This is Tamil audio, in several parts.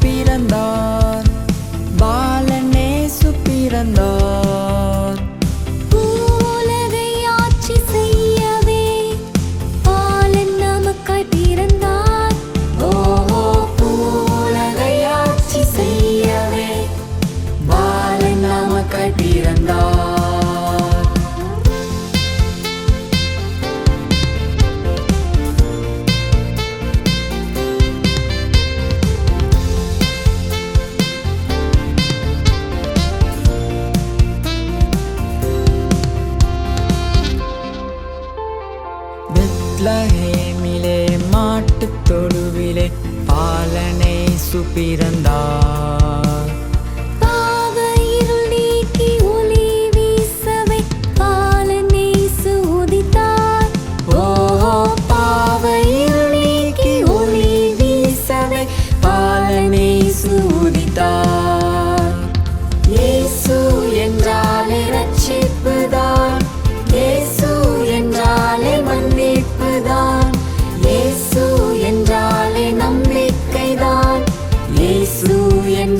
பிறந்தார் பாலனேசு பிறந்தார். பூவுலகை ஆட்சி செய்யவே பாலன் நமக்காய் பிறந்தார். ஓஹோ பூலகை ஆட்சி செய்யவே பாலன் நமக்காய் பிறந்தார். பெத்லஹேமிலே மாட்டுத் தொழுவிலே பாலனை சுப்பிறந்தார் பாவ இருள்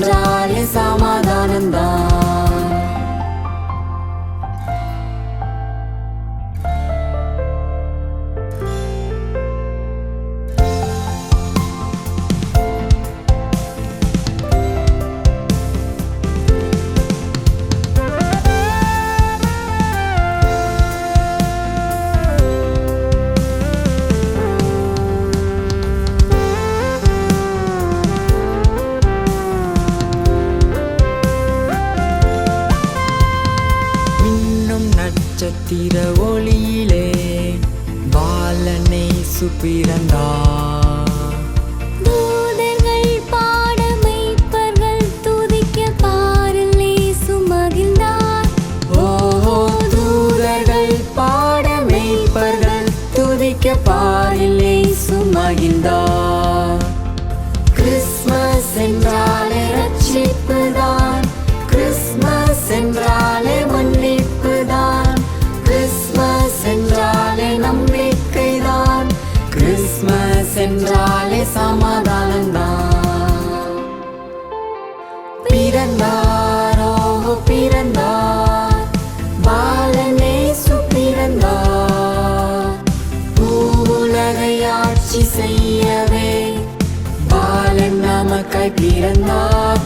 Cale Samadanından மகிழ்ந்தார். ஓஹோ தூதர்கள் பாட மெய்ப்பர்கள் துதிக்க பாரிலே சுமகிழ்ந்தார் பிறந்தார் பிறந்தார். பாலனேசு பிறந்தார் பூவுலகை ஆட்சி செய்யவே பாலன் நமக்காய் பிறந்தார்.